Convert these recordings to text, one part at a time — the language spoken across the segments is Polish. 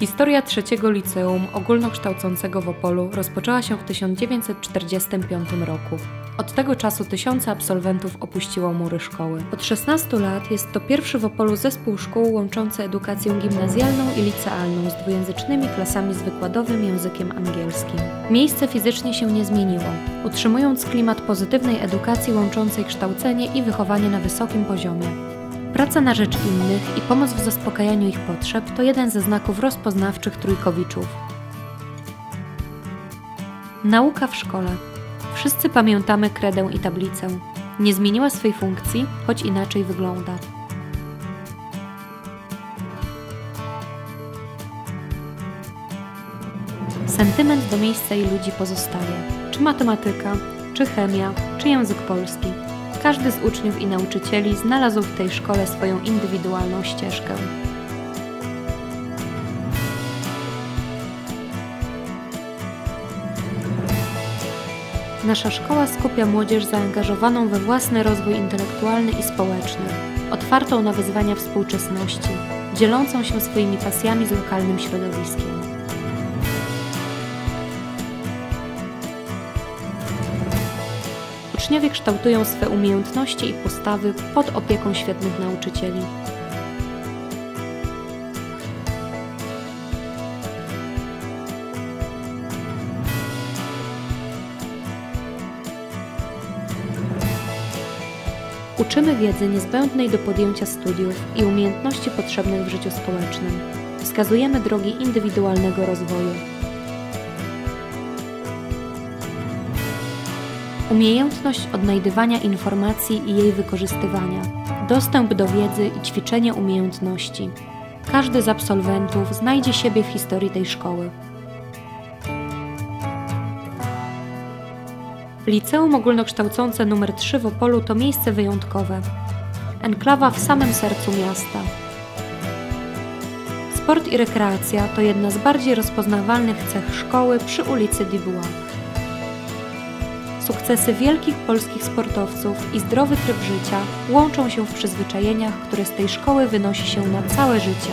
Historia trzeciego liceum ogólnokształcącego w Opolu rozpoczęła się w 1945 roku. Od tego czasu tysiące absolwentów opuściło mury szkoły. Od 16 lat jest to pierwszy w Opolu zespół szkół łączący edukację gimnazjalną i licealną z dwujęzycznymi klasami z wykładowym językiem angielskim. Miejsce fizycznie się nie zmieniło, utrzymując klimat pozytywnej edukacji łączącej kształcenie i wychowanie na wysokim poziomie. Praca na rzecz innych i pomoc w zaspokajaniu ich potrzeb to jeden ze znaków rozpoznawczych trójkowiczów. Nauka w szkole. Wszyscy pamiętamy kredę i tablicę. Nie zmieniła swej funkcji, choć inaczej wygląda. Sentyment do miejsca i ludzi pozostaje. Czy matematyka, czy chemia, czy język polski. Każdy z uczniów i nauczycieli znalazł w tej szkole swoją indywidualną ścieżkę. Nasza szkoła skupia młodzież zaangażowaną we własny rozwój intelektualny i społeczny, otwartą na wyzwania współczesności, dzielącą się swoimi pasjami z lokalnym środowiskiem. Uczniowie kształtują swe umiejętności i postawy pod opieką świetnych nauczycieli. Uczymy wiedzy niezbędnej do podjęcia studiów i umiejętności potrzebnych w życiu społecznym. Wskazujemy drogi indywidualnego rozwoju. Umiejętność odnajdywania informacji i jej wykorzystywania, dostęp do wiedzy i ćwiczenie umiejętności. Każdy z absolwentów znajdzie siebie w historii tej szkoły. Liceum Ogólnokształcące nr 3 w Opolu to miejsce wyjątkowe. Enklawa w samym sercu miasta. Sport i rekreacja to jedna z bardziej rozpoznawalnych cech szkoły przy ulicy Dubois. Sukcesy wielkich polskich sportowców i zdrowy tryb życia łączą się w przyzwyczajeniach, które z tej szkoły wynosi się na całe życie.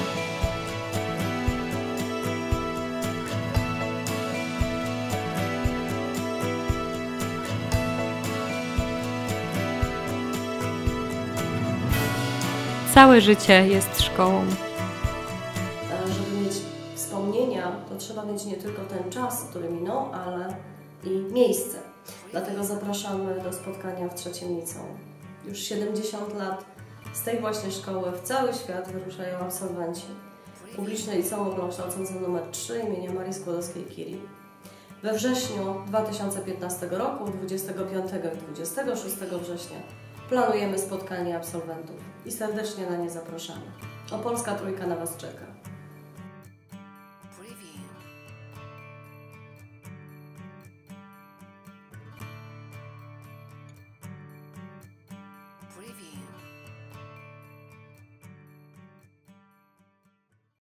Całe życie jest szkołą. Żeby mieć wspomnienia, to trzeba mieć nie tylko ten czas, który minął, ale i miejsce. Dlatego zapraszamy do spotkania w trzecim liceum. Już 70 lat z tej właśnie szkoły w cały świat wyruszają absolwenci. Publiczne liceum ogólnokształcące nr 3 imienia Marii Skłodowskiej-Curie. We wrześniu 2015 roku, 25 i 26 września, planujemy spotkanie absolwentów i serdecznie na nie zapraszamy. Opolska Trójka na Was czeka.